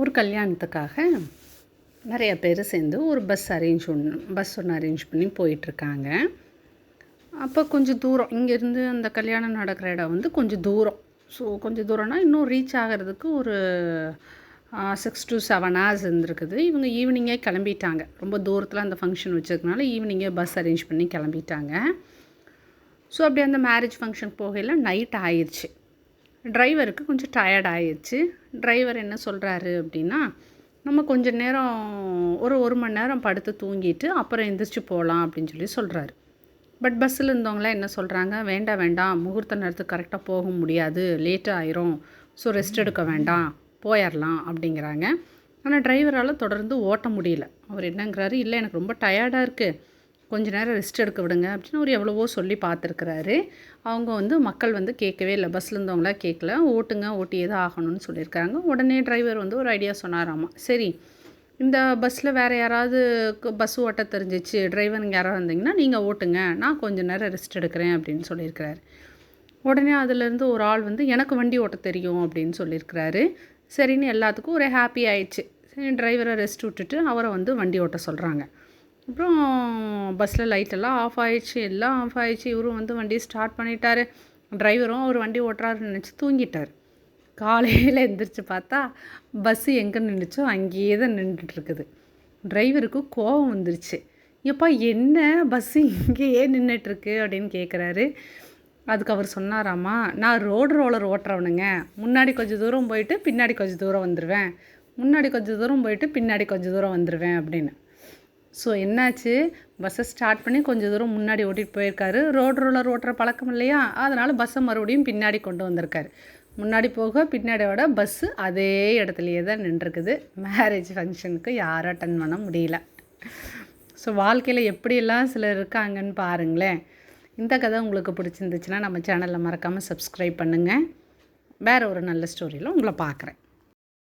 ஒரு கல்யாணத்துக்காக நிறைய பேர் சேர்ந்து ஒரு பஸ் அரேஞ்ச் ஒன்று பஸ் ஒன்று அரேஞ்ச் பண்ணி போயிட்டுருக்காங்க. அப்போ கொஞ்சம் தூரம் இங்கேருந்து அந்த கல்யாணம் நடக்கிற இடம் வந்து கொஞ்சம் தூரம். ஸோ கொஞ்சம் தூரம்னா இன்னும் ரீச் ஆகிறதுக்கு ஒரு சிக்ஸ் டு செவன் ஹவர்ஸ் இருந்திருக்குது. இவங்க ஈவினிங்கே கிளம்பிட்டாங்க. ரொம்ப தூரத்தில் அந்த ஃபங்க்ஷன் வச்சதுனால ஈவினிங்கே பஸ் அரேஞ்ச் பண்ணி கிளம்பிட்டாங்க. ஸோ அப்படி அந்த மேரேஜ் ஃபங்க்ஷன் போகையில் நைட் ஆயிடுச்சு டிரைவருக்கு கொஞ்சம் டயர்ட் ஆயிடுச்சு டிரைவர் என்ன சொல்கிறாரு அப்படின்னா நம்ம கொஞ்ச நேரம் ஒரு ஒரு மணி நேரம் படுத்து தூங்கிட்டு அப்புறம் எந்திரிச்சு போகலாம் அப்படின்னு சொல்லி சொல்கிறாரு பட் பஸ்ஸில் இருந்தவங்களாம் என்ன சொல்கிறாங்க வேண்டாம் வேண்டாம். முகூர்த்த நேரத்துக்கு கரெக்டாக போக முடியாது. லேட்டாக ஆயிரும். ஸோ ரெஸ்ட் எடுக்க வேண்டாம். போயிடலாம் அப்படிங்கிறாங்க. ஆனால் டிரைவரால் தொடர்ந்து ஓட்ட முடியல. அவர் என்னங்கிறாரு இல்லை எனக்கு ரொம்ப டயர்டாக இருக்குது கொஞ்ச நேரம் ரெஸ்ட் எடுக்க விடுங்க அப்படின்னு ஒரு எவ்வளவோ சொல்லி பார்த்துருக்குறாரு. அவங்க வந்து மக்கள் வந்து கேட்கவே இல்லை. பஸ்ஸில் இருந்தவங்களாம் கேட்கல. ஓட்டுங்க ஓட்டியே தான் ஆகணும்னு சொல்லியிருக்காங்க உடனே டிரைவர் வந்து ஒரு ஐடியா சொன்னாராமா. சரி இந்த பஸ்ஸில் வேறு யாராவது பஸ் ஓட்ட தெரிஞ்சிச்சு. டிரைவருங்க யாராவது இருந்தீங்கன்னா நீங்கள் ஓட்டுங்க. நான் கொஞ்ச நேரம் ரெஸ்ட் எடுக்கிறேன் அப்படின்னு சொல்லியிருக்கிறாரு. உடனே அதுலேருந்து ஒரு ஆள் வந்து எனக்கு வண்டி ஓட்ட தெரியும் அப்படின்னு சொல்லியிருக்கிறாரு. சரின்னு எல்லாத்துக்கும் ஒரு ஹாப்பி ஆயிடுச்சு. சரி டிரைவரை ரெஸ்ட் விட்டுட்டு அவரை வந்து வண்டி ஓட்ட சொல்கிறாங்க அப்புறம் பஸ்ஸில் லைட்டெல்லாம் ஆஃப் ஆயிடுச்சு எல்லாம் ஆஃப் ஆயிடுச்சு. இவரும் வந்து வண்டியை ஸ்டார்ட் பண்ணிட்டாரு. டிரைவரும் அவர் வண்டி ஓட்டுறாருன்னு நினச்சி தூங்கிட்டார். காலையில் எந்திரிச்சு பார்த்தா பஸ்ஸு எங்கே நின்றுச்சோ அங்கேயே தான் நின்றுட்டுருக்குது டிரைவருக்கு கோபம் வந்துருச்சு. எப்பா என்ன பஸ்ஸு இங்கேயே நின்றுட்டுருக்கு அப்படின்னு கேட்குறாரு அதுக்கு அவர் சொன்னாராம்மா நான் ரோடு ரோலர் ஓட்டுறவனுங்க. முன்னாடி கொஞ்சம் தூரம் போயிட்டு பின்னாடி கொஞ்சம் தூரம் வந்துடுவேன் முன்னாடி கொஞ்சம் தூரம் போயிட்டு பின்னாடி கொஞ்சம் தூரம் வந்துடுவேன் அப்படின்னு. ஸோ என்னாச்சு? பஸ்ஸை ஸ்டார்ட் பண்ணி கொஞ்சம் தூரம் முன்னாடி ஓட்டிகிட்டு போயிருக்காரு. ரோடு ரோலர் ஓட்டுற பழக்கம் இல்லையா? அதனால் பஸ்ஸை மறுபடியும் பின்னாடி கொண்டு வந்திருக்காரு. முன்னாடி போக பின்னாடியோட பஸ்ஸு அதே இடத்துலையே தான் நின்றுருக்குது. மேரேஜ் ஃபங்க்ஷனுக்கு யாரும் அட்டன் பண்ண முடியல. ஸோ வாழ்க்கையில் எப்படியெல்லாம் சிலர் இருக்காங்கன்னு பாருங்களேன். இந்த கதை உங்களுக்கு பிடிச்சிருந்துச்சுன்னா நம்ம சேனலில் மறக்காமல் சப்ஸ்கிரைப் பண்ணுங்கள் வேறு ஒரு நல்ல ஸ்டோரியில் உங்களை பார்க்குறேன்.